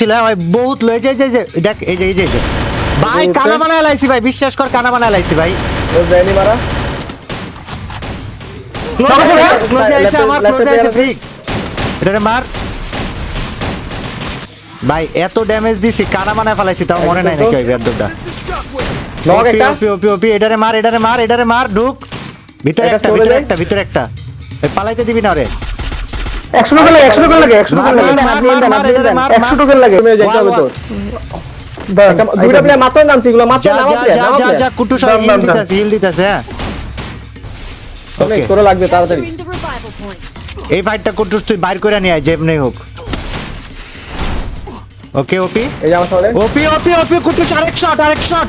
ছিল ভাই বহুত লয়ে যায় যে দেখ এই যে এই যে। ভাই কানা বানায় লাইছি ভাই বিশ্বাস কর কানা বানায় লাইছি ভাই। ও যায়নি মারা। ক্লোজে আইছে আমার ক্লোজে আইছে ফ্রি এটারে মার। ভাই এত ড্যামেজ দিছি কানা বানায় ফেলাইছি তাও মনে নাই নাকি ওই বেদটা নক ওপি একটা। ওপি ওপি ওপি এটারে মার এটারে মার এটারে মার ঢুক। ভিতরে এটা একটা ভিতরে একটা ভিতরে একটা। এই পালাইতে দিবি না রে একশো টোকেন লাগে একশো টোকেন লাগে একশো টোকেন লাগে। মার, মার, মার, এটারে মার, একশো টোকেন লাগে। যেতে হবে তোর দুইটা প্লেয়ার মাত্র নামছে এগুলো মাত্র নামা যা যা যা যা কুটু সব হিল দাম, দাম। দিতাছে হিল দিতাছে হ্যাঁ। ওকে তোর লাগবে তাড়াতাড়ি। Entering the revival point. এই ফাইটটা কুটুস তুই বাইর করে নিয়ে আয় যেমনি হোক। ওকে ওপি এই ওপি ওপি ওপি কুটুস আরেক শট আরেক শট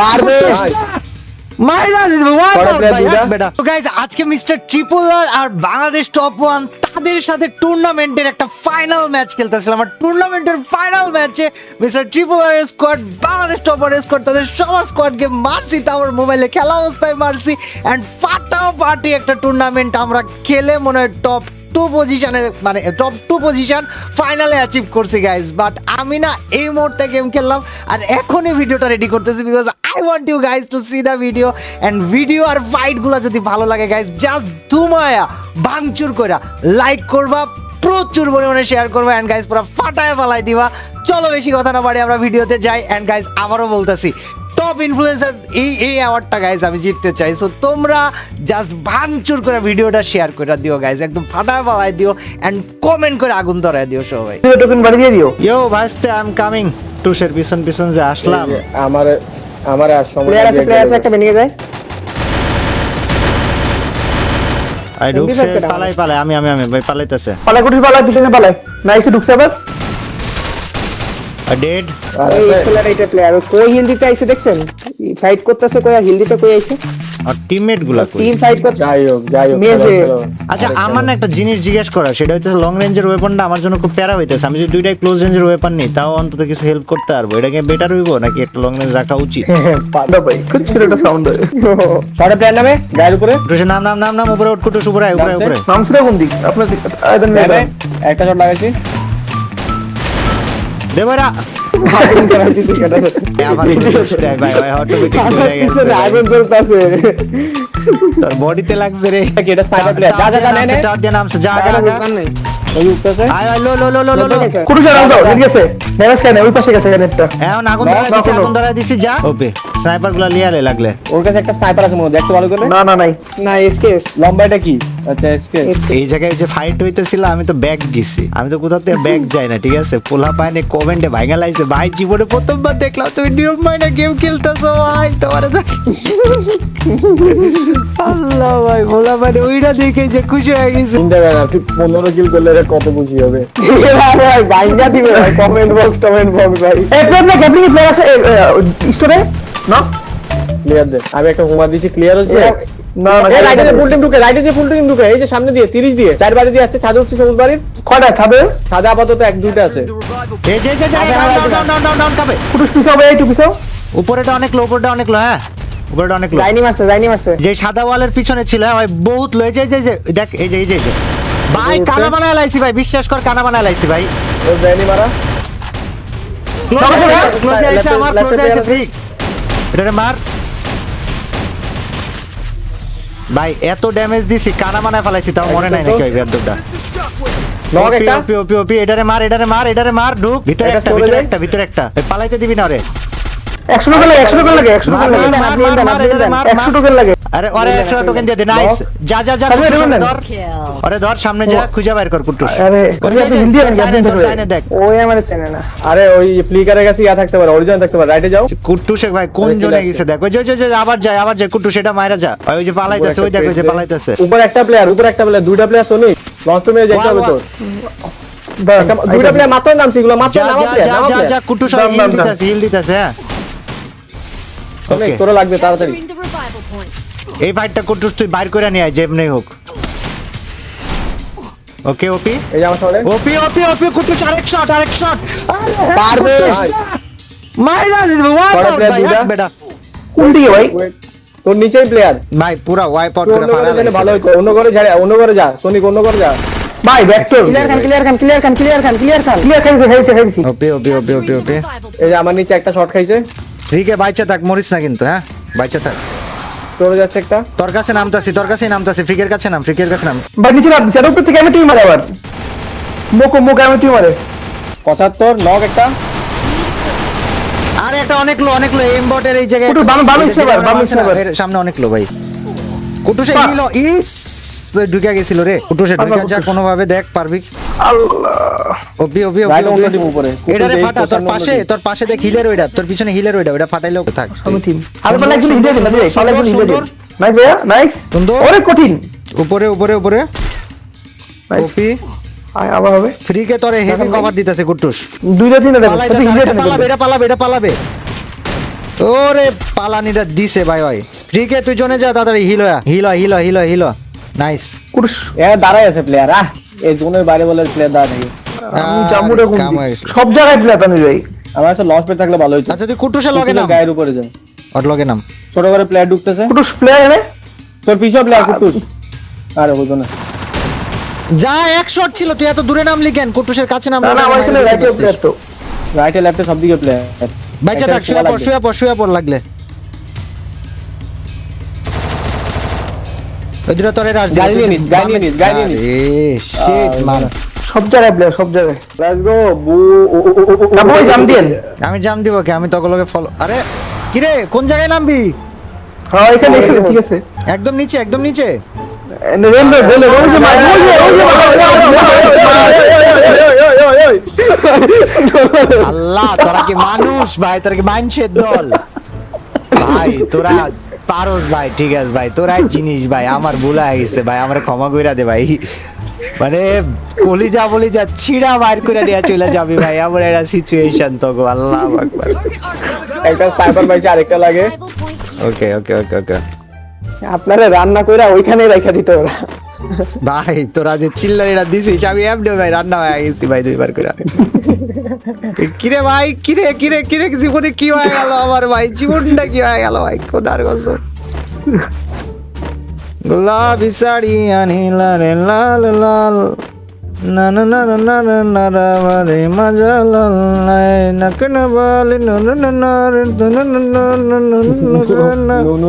পারবে। মাইরা দিবে বেটা। তো গাইস আজকে mister triple R Bangladesh top one তাদের সাথে টুর্নামেন্টের একটা ফাইনাল ম্যাচ খেলতেছিলাম। আর টুর্নামেন্টের ফাইনাল ম্যাচে mister triple R squad Bangladesh top R squad তাদের সবার স্কোয়াডকে মারছি তা আমার মোবাইলে খেলা অবস্থায় মারছি। অ্যান্ড ফাটাফাটি একটা টুর্নামেন্ট আমরা খেলে মনে হয় টপ টু পজিশনে মানে টপ টু পজিশন ফাইনালে অ্যাচিভ করছি গাইজ বাট আমি না এই মুহূর্তে গেম খেললাম আর এখনই ভিডিওটা রেডি করতেছি because I want you guys to see the video and video আর ফাইটগুলো যদি ভালো লাগে গাইজ জাস্ট ধুমায়া ভাঙচুর কইরা লাইক করবা, প্রচুর পরিমাণে শেয়ার করব অ্যান্ড গাইজ পুরো ফাটায় ফালাই দিবা। চলো বেশি কথা না বাড়ি আমরা ভিডিওতে যাই অ্যান্ড গাইজ আবারও বলতেছি টপ ইনফ্লুয়েন্সার এই এই অ্যাওয়ার্ডটা গাইজ আমি জিততে চাই। সো তোমরা জাস্ট ভাঙচুর করে ভিডিওটা শেয়ার করে দিও গাইজ একদম ফাটায় ফালাই দিও অ্যান্ড কমেন্ট করে আগুন ধরায় দিও সবাই। টোকেন বাড়ি দিয়ে দিও? ইয়ো ভাসতে আই এম কামিং টুসের পিছন পিছন যে আসলাম। আমার আমার আর সময় প্লেয়ার আছে প্লেয়ার আছে একটা বেরিয়ে যায়। আই ঢুকছে পালাই পালাই। আমি আমি আমি ভাই পালাইতেছে। পালা কুটির পালা পিছনে পালায় না এসে ঢুকছে আবার। ডেড আর প্লেয়ার কই হিল দিতে আইছে দেখছেন? ফাইট করতেছে কই আর হিল দিতে কই আইছে? আর টিমমেটগুলা কই? টিম ফাইট করতে যাই হোক যাই হোক। আচ্ছা আমার না একটা জিনিস জিজ্ঞেস করা সেটা হচ্ছে লং রেঞ্জের ওয়েপনটা আমার জন্য খুব প্যারা হইতেছে। আমি যদি দুইটাই ক্লোজ রেঞ্জের ওয়েপন নিই তাও অন্তত কিছু হেল্প করতে পারব। এটা কি বেটার হইবো নাকি একটা লং রেঞ্জ রাখা উচিত? পান্ডা ভাই খুব ছোট একটা সাউন্ড হয়। ছয়টা প্লেয়ার নামে? গায়ের উপরে? টুসের নাম নাম নাম নাম উপরে উঠ কুটুস উপরে উপরে উপরে। আয়। কোন দিক? আপনার দিক একটা শট লাগাইছি। দে ভাইরা আগুন কেটা আমার দেয় ভাই ভাই অটোমেটিক হয়ে গেছে। আগুন জ্বলতাছে। তোর বডিতে লাগছে রে। এটা প্লেয়ার যা যা নে নে। দিয়ে নামছে যা আগা আগা ওই উঠতেছে আয় আয় লো লো লো লো লো লো। কুটু যাও যাও ঠিক আছে ড্যামেজ খায় না ওই পাশে গেছে নেটটা এখন আগুন না, ধরায় দিছি আগুন ধরায় দিছি যা। ওপে। স্নাইপারগুলা লিয়ালে লাগলে। ওর কাছে একটা স্নাইপার আছে মনে হয় একটু ভালো করে। না না নাই। না এসকেএস। লম্বা কি? আচ্ছা এই জায়গায় যে ফাইট হইতেছিল আমি তো ব্যাগ গেছি আমি তো কোথাও থেকে ব্যাগ যাই না ঠিক আছে পোলা পায়নি কমেন্টে ভাইঙা লাইছে ভাই জীবনে প্রথমবার দেখলাম তুমি নিয়ম মাইনা গেম খেলতেছো ভাই তোমার আল্লাহ ভাই পোলা পায়নি ওইটা দেখে যে খুশি হয়ে গেছে চিন্তা করে না তুই পনেরো কিল করলে এটা কত খুশি হবে ভাই বাইঙ্গা দিবে ভাই কমেন্ট বক্স কমেন্ট বক্স ভাই এই প্লেয়ার আছে স্টোরে না ক্লিয়ার দে আমি একটা হুমা দিচ্ছি ক্লিয়ার হচ্ছে না না এই রাইটে ফুল টিম ঢুকে রাইটে দিয়ে ফুল টিম ঢুকে এই যে সামনে দিয়ে 30 দিয়ে চার বাড়ি দিয়ে আসছে ছাদে উঠছে সবুজ বাড়ির। কয়টা ছাদে? ছাদে আপাতত এক দুইটা আছে। এই যে যে যে down down down down down কাবে কুটুস পিছাও ভাই একটু পিছাও। উপরেটা অনেক লো উপরেটা অনেক লো হ্যাঁ? উপরেটা অনেক লো যাইনি মারছে যাইনি মারছে যে সাদা ওয়ালের পিছনে ছিল হ্যাঁ, ভাই বহুত যায় যে যে দেখ এই যে এই যে ভাই কানা বানায় লাইছি ভাই বিশ্বাস কর কানা বানায় লাইছি ভাই। ও মারা। ক্লোজে আইছে আমার Left আইছে ফ্রি এটারে মার। ভাই এত ড্যামেজ দিছি কানা মানা ফেলাইছি তাও মনে নাই নাকি ওই ওপি একটা ওপি ওপি ওপি এটারে মার এটারে মার এটারে মার ঢুক ভিতরে একটা ভিতরে একটা ভিতরে একটা পালাইতে দিবি না রে একশো টোকেন লাগে একশো টোকেন লাগে একশো মার, টোকেন লাগে। মার, মার, মার, মার, এটারে মার, একশো মার। টোকেন লাগে। আরে আরে একশো টোকেন দিয়ে দে নাইস যা যা যা তাহলে কুট্টুস, এরকম ওরে দেন। ধর। আরে ধর সামনে যা খুঁজে বাইর কর কুট্টুস আরে ওরে ওই যা, আপনি হিন্দি তোর আপনি তোর ধরবে। লাইনে দেখ। ওই আমার চেনে না। আরে ওই ফ্লিকারের কাছে ইয়া থাকতে পারে অরিজিনাল থাকতে পারে রাইটে যাও। কুট্টুসে ভাই কোন জনে গেছে? দেখ ওই যে যে, আবার যায় আবার যায় কুট্টুস এটা মাইরা যা। ওই যে পালাইতেছে ওই দেখ ওই যে পালাইতেছে। উপর একটা প্লেয়ার উপর একটা প্লেয়ার দুইটা প্লেয়ার শোনি লঞ্চ মেরে হবে তোর। দুইটা প্লেয়ার মাত্র নামছে এগুলো মাত্র যা নামা যা যা যা প্লেয়ার হিল। দিতাছে হিল দিতাছে হ্যাঁ। অনেক তোর লাগবে তাড়াতাড়ি. এই ফাইটটা কুট্টুস তুই বাইর করে নিয়ে আয় যেমনি হোক। ওকে ওপি এই যে আমার সামনে। ওপি ওপি ওপি কুট্টুস আরেক শট আরেক শট পারবে। মাইরা দিবে ওয়াই পরের ভাই বেটা। কোন দিকে ভাই তোর নিচেই প্লেয়ার ভাই পুরা ওয়াইপ আউট করে ফাড়া ভালো হতো অন্য ঘরে যা অন্য ঘরে যা সোনিক অন্য ঘরে যা। ভাই ভেক্টর ক্লিয়ার খান ক্লিয়ার খান ক্লিয়ার খান ক্লিয়ার খান ক্লিয়ার খান। ক্লিয়ার খাইছে খাইছে খাইছি। ওপি ওপি ওপি ওপি ওপি এই যে আমার নিচে একটা শট খাইছে। ফ্রিকে বাইচা থাক মরিস না কিন্তু হ্যাঁ বাইচা থাক তোর যাচ্ছে একটা তোর কাছে নামতাছি তোর কাছেই নামতাছি ফ্রিকের কাছে নাম ফ্রিকের কাছে নাম ভাই নিচে নাম দিছে আর উপর থেকে আমি টিম মারে আবার মোকো মোকো আমি টিম মারে পঁচাত্তর নক একটা আরে এটা অনেক লো অনেক লো এম বটের এই জায়গায় একটু বাম- বাম সামনে অনেক লো ভাই কুটুসে। হিলো ইস ঢুকে গেছিল রে। কুটুসে ঢুকে যা কোনো ভাবে দেখ পারবি আল্লাহ। ওপি ওপি ওপি উপরে। এটারে কুটুস ফাটা তোর পাশে তোর পাশে দেখ হিলের ওইটা তোর পিছনে হিলের ওইটা ওইটা ফাটাইলেও থাক। আমি টিম আর পালা হিলে ভাই পালা একজন হিলে সুন্দর, নাইস ভাইয়া নাইস সুন্দর। অনেক কঠিন। উপরে উপরে উপরে. ওপি আয় আবার হবে। ফ্রিকে তোরে হেভি কভার দিতেছে কুটুস। দুইটা তিনটা পালাবে এটা পালাবে এটা পালাবে। ওরে পালানিটা দিছে ভাই ভাই। ফ্রিকে তুই জনে যা তাড়াতাড়ি heal heal heal heal heal nice কুরুশ এ দাঁড়াই আছে প্লেয়ার আহ। এই জোনের বাইরে বলে প্লেয়ার দাঁড়া নেই। আমি দিক? সব জায়গায় প্লেয়ার তানি ভাই আমার কাছে লস পেয়ে থাকলে ভালো হইতো। আচ্ছা তুই কুটুসে লগে নাম? গায়ের উপরে যান ওর লগে নাম? ছোট করে প্লেয়ার ঢুকতেছে। কুরুশ প্লেয়ার এনে? তোর পিছনে প্লেয়ার কুটুস। আরে হইতো না। যা এক শট ছিল তুই এত দূরে নামলি কেন? কুটুসের কাছে নাম না না আমার এখানে রাইটে প্লেয়ার তো। রাইটে লেফটে সব দিকে প্লেয়ার বাইচা থাক শুয়ে পড় শুয়ে পড় শুয়ে পড় লাগলে ওই দুটো তোরে রাজ গাড়ি নিয়ে নিস, গাড়ি নিয়ে নিস, গাড়ি নিয়ে নিস। শিট মান সব জায়গায় প্লেয়ার সব জায়গায় লেটস গো বু না বই জাম দিয়েন আমি জাম দিব কে আমি তখন লগে ফলো আরে কিরে কোন জায়গায় নামবি হ্যাঁ এখানে এখানে ঠিক আছে একদম নিচে একদম নিচে রেলওয়ে বলে ওই যে ভাই যে যে আল্লাহ তোরা কি মানুষ ভাই তোরা কি মানছের দল ভাই তোরা পারস ভাই ঠিক আছে ভাই তোরাই জিনিস ভাই আমার ভুল হয়ে গেছে ভাই আমার ক্ষমা কইরা দে ভাই মানে কলি যা কলিজা বলিজা ছিড়া বাইর করে নিয়ে চলে যাবি ভাই আমার একটা সিচুয়েশন তো গো আল্লাহ আকবার একটা স্নাইপার পাইছে আরেকটা লাগে E. ওকে ওকে ওকে ওকে আপনারা রান্না কইরা ওইখানে রাইখা দিত ওরা। ভাই, তোরা যে চিল্লারিটা দিছিস, আমি এমনি ভাই রান্না হয়ে গেছি ভাই দুইবার করে কিরে ভাই, কিরে কিরে কিরে, জীবনে কি হয়ে গেল আমার ভাই? জীবনটা কি হয়ে গেল ভাই? কোদার গছো গোলাপি শাড়ি আনিলা রে লাল লাল। నను నను నను నరవరి మజలై నకన బాలి నను నరు నను నను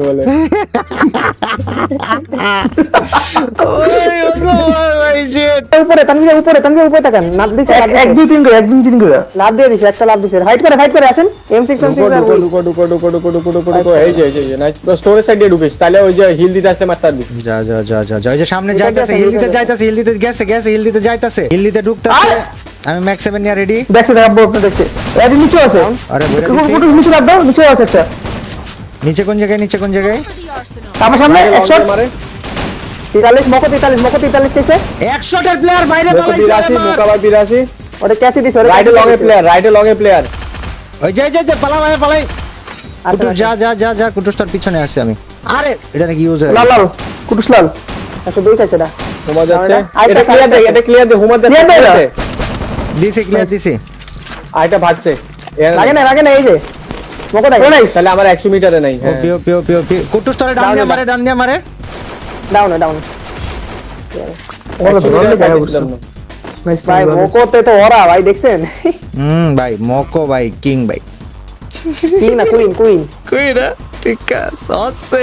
বলে ওই ও ভাই শিট উপরে তানভীর উপরে তানভীর উপরে তাকান লাভ দিছে এক দুই তিন করে এক দুই তিন করে লাভ দিয়ে দিছে একটা লাভ দিছে হাইট করে হাইট করে আসেন এম6 এম6 Duco Duco Duco Duco Duco Duco Duco এই যে এই যে নাইস স্টোরেজ সাইডে ঢুকিস তাহলে ওই যে হিল দিতে আসতে মারতে যা যা যা যা যা সামনে যাইতাছে হিল দিতে যাইতাছে হিল দিতে গেছে গেছে হিল দিতে যাইতাছে। হিল দিতে ঢুকতাছে আমি ম্যাক্স 7 নিয়ে রেডি দেখছে দেখাবো আপনি দেখছে। এর নিচে আছে। আরে বইরা দিছি। কুরুশ নিচে দাও নিচে আছে একটা। নিচে কোন জায়গায় নিচে কোন জায়গায়. আমার সামনে এক শট মারে। তেতাল্লিশ মকো তেতাল্লিশ মকো তেতাল্লিশ কেছে। 100 এর প্লেয়ার বাইরে পালাইছে আরে বিরাশি মার। মোকা বাই বিরাশি। ওটা ক্যাচি দিছে catch লগে দিছে। প্লেয়ার রাইটে লগে প্লেয়ার ওই যাই যাই যাই পালা ভাই পালাই। আচ্ছা, কুটুস আচ্ছা। যা যা যা যা কুটুস তার পিছনে আসছে আমি। আরে এটা নাকি ইউজ লাল লাল কুটুস লাল। একশো দুই খাইছে না। হুমা যাচ্ছে? এটা ক্লিয়ার দে এটা ক্লিয়ার দে হুমা যাচ্ছে Clear দে এটা। clear দে। দিছি ক্লিয়ার দিছি আইটা ভাগছে। লাগে না লাগে না এই যে। মকো দেখে তাহলে আমার 100 মিটারে নাই হ্যাঁ। ওপি ওপি ওপি ওপি কুটুস তোরে ডান দিয়ে মারে ডান দিয়ে মারে। ডাউন ডাউন ওরা 100 ধরলে মিটারে গায়ে পাইছিলাম উঠছে না। ভাই মকোতে তো ওরা ভাই দেখছেন? হুম ভাই মকো ভাই কিং ভাই। কিং না কুইন কুইন কইরা ঠিক আছে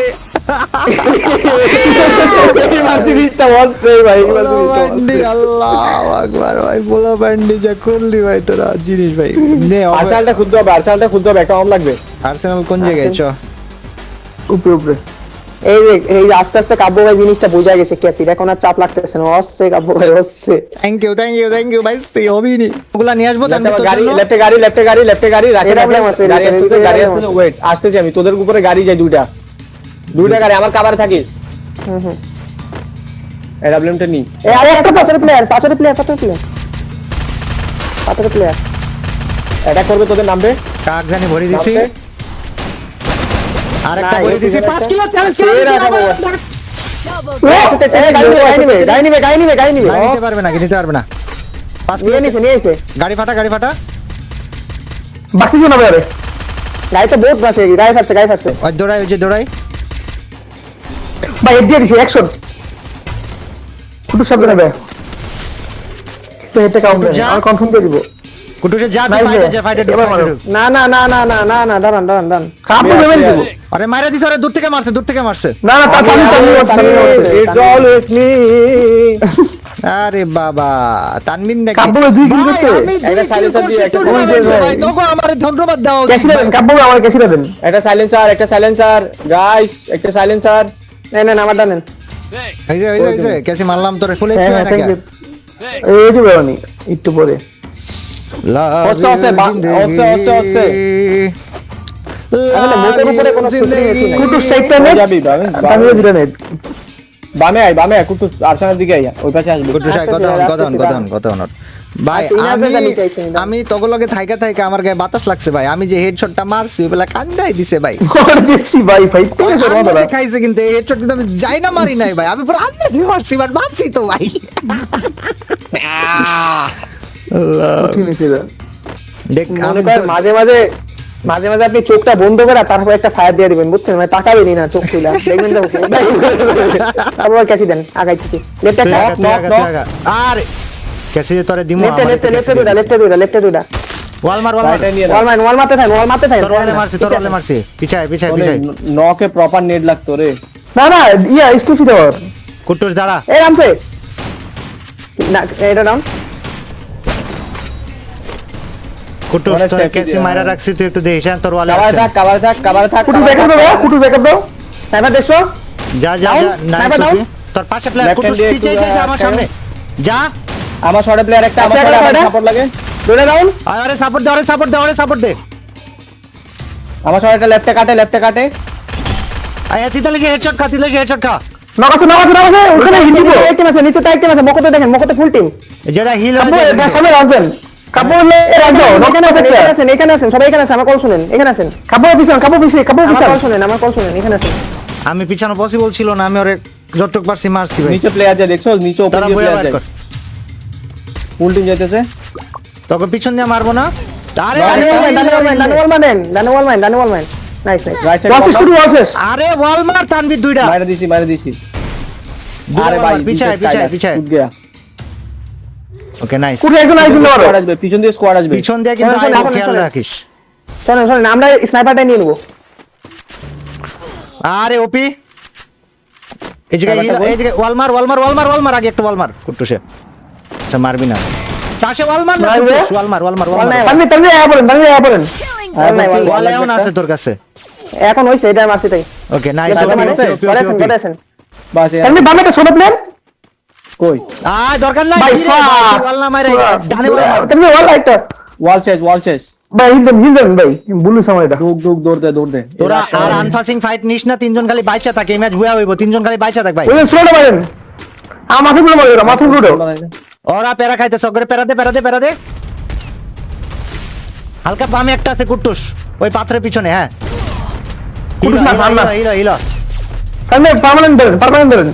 আস্তে আস্তে কাব্য জিনিসটা বোঝা গেছে এখন আর চাপ লাগতেছে না Kabbo you thank you thank you ভাই নি ওগুলা নিয়ে আসব গাড়ি গাড়ি গাড়ি গাড়ি গাড়ি আমি তোদের উপরে গাড়ি যায় দুইটা দুইটা গাড়ি আমার কাভারে থাকিস? হুম হুম। এই প্রবলেমটা নি। এই আরে একটা পাথরের প্লেয়ার পাথরের প্লেয়ার পাথরের প্লেয়ার পাথরের প্লেয়ার অ্যাটাক করবে তোদের নামবে কাক জানি ভরি দিছি। আরেকটা ভরি দিছি। 5 কিলো চাল সেরা খাব। Double এই, গাড়ি নিবে গাড়ি নিবে গাড়ি নিবে গাড়ি নিবে গাড়ি নিবে। নিতে পারবে না নিতে পারবে না। 5 কিলো নিয়ে নিছে নিয়ে নিছে গাড়ি ফাটা গাড়ি ফাটা। বাকি জন হবে গাড়ি তো বহুত বাসে গাড়ি ফাটছে গাড়ি ফাটছে। ওই দৌড়াই ওই যে দৌড়াই। ভাই দিয়ে দিছি অ্যাকশন কুটু শব্দ নেবে। তো আর কনফার্ম দিয়ে দিব। কুটু যে ফাইটে ফাইটে না না না না না না না দাঁড়ান দাঁড়ান দাঁড়ান। কাপু মেরে দিব। আরে মাইরা দিছ আরে দূর থেকে মারছে দূর থেকে মারছে। না না ইটস অলওয়েজ মি আরে বাবা তানমিন নাকি কাব্বু দুই করছে এটা সাইলেন্সার দিয়ে একটা ভাই তোকে আমারে ধন্যবাদ দাও ক্যাসিরা দেন কাব্বু আমারে ক্যাসিরা দেন। এটা সাইলেন্সার একটা সাইলেন্সার গাইস একটা সাইলেন্সার নেন নেন আমারটা নেন। এই যে এই যে, এই যে কেসি মারলাম তোরে ফুলে নাকি? থ্যাংক ইউ এই যে বেরোনি একটু পরে। নাই। কুটুস চাইতে হয়ে নেট যাবি বামে নেট বামে। আয় বামে আয় কুটু আরসানের দিকে আয় ওই পাশে আসবি। কুটু সাহেব কথা হন কথা হন কথা কথা হন ভাই আমি। আমি তগলগে থাইকা থাইকা আমার গায়ে বাতাস লাগছে ভাই। আমি যে হেডশটটা মারছি ওই বেলা কান্দাই দিছে ভাই। দেখছি ভাই আন্দাজে রোদরা খাইছে কিন্তু এই হেডশট কিন্তু আমি যাই না মারি নাই ভাই। আমি পুরো আন্দাজে মারছি বাট মারছি তো ভাই। দেখ মনে তো- মাঝে মাঝে মাঝে মাঝে আপনি চোখটা বন্ধ করে তারপর একটা ফায়ার দিয়ে দিবেন বুঝছেন? মানে তাকাবেনই না চোখ খুলে দেখবেন তো তারপর ক্যাসি দেন আগাই থেকে। আরে কেসে যে তোরে দিমু লেফটে লেফটে লেফটে দুটা লেফটে দুটা লেফটে দুটা ওয়াল মার ওয়াল মার ওয়াল মারতে থাকেন ওয়াল মারতে থাকেন তোর ওয়ালে মারছি তোর ওয়ালে মারছি। পিছায় পিছায় পিছায়। নকে প্রপার নেট লাগতো রে। না না ইয়া স্টুফি দেওয়ার কুটুস দাঁড়া। এই রামসে। না এটা ডাউন কুটুস তোরে কেসি হ্যাঁ। রাখছি তুই একটু দেখিস হ্যাঁ, তোর ওয়ালে কাভারে আসছে থাক কাভারে থাক কাভারে থাক কুটু ব্যাকআপ থাক। দাও কুটু ব্যাকআপ দাও স্নাইপার দেখছ? যা যা যা নাইস তোর পাশে প্লেয়ার কুটুস পিছে এসে আমার সামনে? যা। আমার শর্টে প্লেয়ার একটা আমার একটা, শর্টে একটা, সাপোর্ট লাগে। দুটা ডাউন আরে সাপোর্ট দে আরে সাপোর্ট দে আরে সাপোর্ট দে। আমার শর্টে লেফটে কাটে লেফটে কাটে। আয় তিতালে কি হেডশট খা কি হেডশট খা। নকাছে নকাছে নকাছে ওখানে হিল দিব এক টিম আছে নিচে তাই টিম আছে মকতে দেখেন মকতে ফুল টিম যেটা হিল কাব্য এর সামনে রাজ দেন লে এখানে আছে আছেন এখানে আছেন এখানে আছেন সবাই এখানে আছেন আমার কল শুনেন এখানে আছেন কাব্য পিছন কাব্য পিছনে আমার পিছন। কল শুনেন আমার কল শুনেন এখানে আছেন আমি পিছানো পসিবল ছিল না আমি ওরে যতটুক পারছি মারছি ভাই। নিচে প্লেয়ার যায় দেখছ নিচে প্লেয়ার ফুল টিম যাইতেছে। তোকে পিছন দিয়ে মারবো না? আরে আরে, ওয়াল মার তানবির দুইটা। মাইরে দিছি মাইরে দিছি। আরে ভাই পিছায় পিছায় পিছায়। গয়া। ওকে নাইস কুটু একজন আরেকজন মারো স্কোয়াড আসবে পিছন দিয়ে স্কোয়াড আসবে। পিছন দিয়ে কিন্তু শোনেন, খেয়াল রাখিস। শোনেন শোনেন আমরা স্নাইপারটা নিয়ে নেব। আরে ওপি এই জায়গায় এই জায়গায় ওয়াল মার ওয়াল মার ওয়াল মার ওয়াল মার আগে একটা ওয়াল মার কুট্টুসে আচ্ছা মারবি না। পাশে ওয়াল মার না ওয়াল মার ওয়াল মার ওয়াল মার। আয়া পড়েন আয়া পড়েন ওয়াল আছে তোর কাছে। এখন হইছে এটা মারছি তাই। ওকে নাইস ওপি করে আছেন বাস বামে ছোট প্লেয়ার কই? আয় দরকার নাই। ওয়াল না মারে ডানে ওয়াল মার। ওয়াল একটা ওয়াল চেস ওয়াল চেস ভাই ভাই। বুলু ডুক ডুক দৌড় দে দৌড় দে। তোরা আর আনফাসিং ফাইট নিস না তিনজন খালি বাইচা থাকে এই ম্যাচ বুয়া হইব তিনজন খালি বাইচা থাক ভাই। ওই মারেন। আমারগুলো ওরা প্যারা ওকে প্যারা দে প্যারা দে প্যারা দে। হালকা বামে একটা আছে কুট্টুস। ওই পাথরের পিছনে হ্যাঁ। কুট্টুস না, হিলো, না, না। Hello, hello, hello. Tanvi permanent ধরেন পার্মানেন্ট ধরেন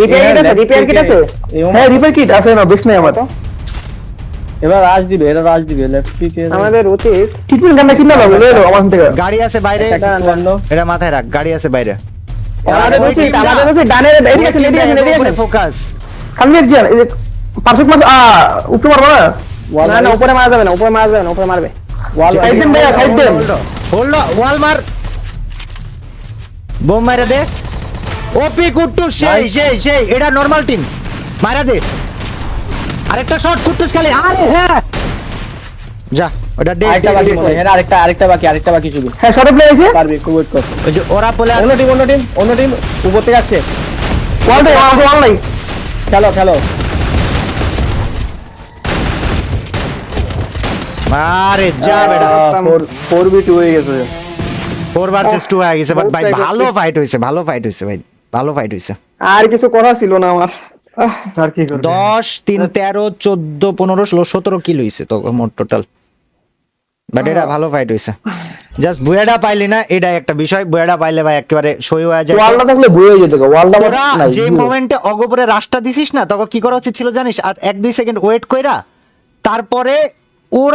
রিপেয়ার কিট আছে রিপেয়ার কিট আছে? হ্যাঁ রিপেয়ার কিট আছে না বেশ নাই আমার। এবার রাজ দিবে এটা রাজ দিবে লেফট পিক আমাদের উচিত ট্রিটমেন্ট গানটা কিনা আমার থেকে গাড়ি আছে বাইরে। এটা মাথায় রাখ গাড়ি আছে বাইরে। আমাদের উচিত আমাদের উচিত ডানের এদিকে আছেন এদিকে আছেন এদিকে আছেন ফোকাস। কালমি একজন এই যে পারফেক্ট মাস আ উপরে মারবা না? না না উপরে মারা যাবে না উপরে মারা যাবে না উপরে মারবে। ওয়াল সাইড দেন ভাইয়া সাইড দেন। হোল্ড ওয়াল মার। বোম মারা দে। ওপি কুট্টুস সেই সেই সেই এটা নরমাল টিম মারা দে। আরেকটা শট কুট্টুস খালি। আরে হ্যাঁ। যা। ওটা ডে আরেকটা বাকি মনে এর আরেকটা আরেকটা বাকি আরেকটা বাকি শুধু। হ্যাঁ শর্ট প্লেয়ার আছে পারবি একটু ওয়েট কর ওই যে ওরা অন্য টিম অন্য টিম অন্য টিম উপর থেকে আসছে। ওয়াল নাই খেলো খেলো। আরে যা বেটা। ফোর ফোর বি টু হয়ে গেছে। ফোর ভার্সেস টু হয়ে গেছে বাট ভাই ভালো ফাইট হয়েছে ভালো ফাইট হয়েছে ভাই ভালো ফাইট হয়েছে। আর কিছু করা ছিল না আমার। আর কি করবে? দশ তিন তেরো চোদ্দ পনেরো ষোলো সতেরো কিলো হয়েছে তো মোট টোটাল বাট এটা ভালো ফাইট হইছে। জাস্ট বুয়াডা পাইলি না এটা একটা বিষয়। বুয়াডা পাইলে ভাই একেবারে সই হয়ে যায়। ওয়ালটা থাকলে বুয়ে হয়ে যেত ওয়ালটা যে মোমেন্টে অগপরে রাস্তা দিছিস না তখন কি করা উচিত ছিল জানিস? আর এক দুই সেকেন্ড ওয়েট কইরা তারপরে ওর